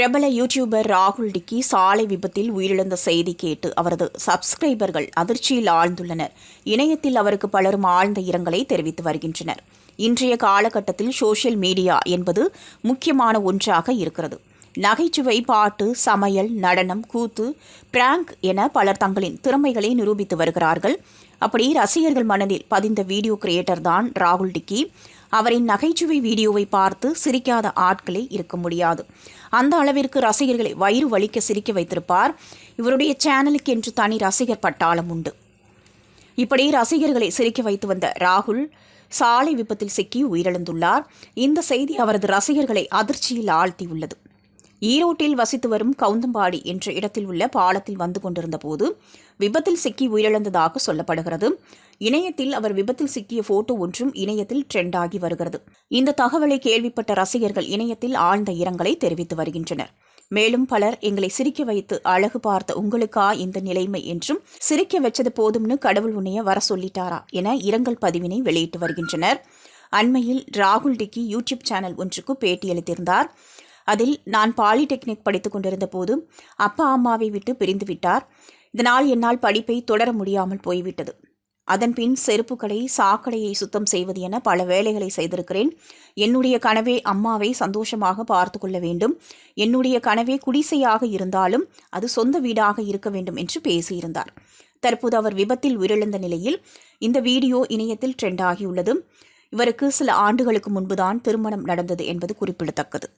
பிரபல யூடியூபர் ராகுல் டிக்கி சாலை விபத்தில் உயிரிழந்த செய்தி கேட்டு அவரது சப்ஸ்கிரைபர்கள் அதிர்ச்சியில் ஆழ்ந்துள்ளனர். இணையத்தில் அவருக்கு பலரும் ஆழ்ந்த இரங்கலை தெரிவித்து வருகின்றனர். இன்றைய காலகட்டத்தில் சோஷியல் மீடியா என்பது முக்கியமான ஒன்றாக இருக்கிறது. நகைச்சுவை பாட்டு சமையல் நடனம் கூத்து பிராங்க் என பலர் தங்களின் திறமைகளை நிரூபித்து வருகிறார்கள். அப்படி ரசிகர்கள் மனதில் பதிந்த வீடியோ கிரியேட்டர் தான் ராகுல் டிக்கி. அவரின் நகைச்சுவை வீடியோவை பார்த்து சிரிக்காத ஆட்களே இருக்க முடியாது. அந்த அளவிற்கு ரசிகர்களை வயிறு வலிக்க சிரிக்க வைத்திருப்பார். இவருடைய சேனலுக்கு என்று தனி ரசிகர் பட்டாளம் உண்டு. இப்படி ரசிகர்களை சிரிக்க வைத்து வந்த ராகுல் சாலை விபத்தில் சிக்கி உயிரிழந்துள்ளார். இந்த செய்தி அவரது ரசிகர்களை அதிர்ச்சியில் ஆழ்த்தியுள்ளது. ஈரோட்டில் வசித்து வரும் கவுந்தம்பாடி என்ற இடத்தில் உள்ள பாலத்தில் வந்து கொண்டிருந்த போது விபத்தில் சிக்கி உயிரிழந்ததாக சொல்லப்படுகிறது. இணையத்தில் அவர் விபத்தில் சிக்கிய போட்டோ ஒன்றும் இணையத்தில் ட்ரெண்ட் ஆகி வருகிறது. இந்த தகவலை கேள்விப்பட்ட ரசிகர்கள் இணையத்தில் ஆழ்ந்த இரங்கலை தெரிவித்து வருகின்றனர். மேலும் பலர் எங்களை சிரிக்க வைத்து அழகு பார்த்த உங்களுக்கா இந்த நிலைமை என்றும் சிரிக்க வச்சது போதும்னு கடவுள் உன்னைய வர சொல்லிட்டாரா என இரங்கல் பதிவினை வெளியிட்டு வருகின்றனர். அண்மையில் ராகுல் டிக்கி யூடியூப் சேனல் ஒன்றுக்கு பேட்டியளித்திருந்தார். அதில் நான் பாலிடெக்னிக் படித்துக் கொண்டிருந்த போது அப்பா அம்மாவை விட்டு பிரிந்து விட்டார். இதனால் என்னால் படிப்பை தொடர முடியாமல் போய்விட்டது. அதன்பின் செருப்புக்கடை சாக்கடையை சுத்தம் செய்வது என பல வேலைகளை செய்திருக்கிறேன். என்னுடைய கனவே அம்மாவை சந்தோஷமாக பார்த்து கொள்ள வேண்டும். என்னுடைய கனவே குடிசையாக இருந்தாலும் அது சொந்த வீடாக இருக்க வேண்டும் என்று பேசியிருந்தார். தற்போது அவர் விபத்தில் உயிரிழந்த நிலையில் இந்த வீடியோ இணையத்தில் ட்ரெண்ட் ஆகியுள்ளது. இவருக்கு சில ஆண்டுகளுக்கு முன்புதான் திருமணம் நடந்தது என்பது குறிப்பிடத்தக்கது.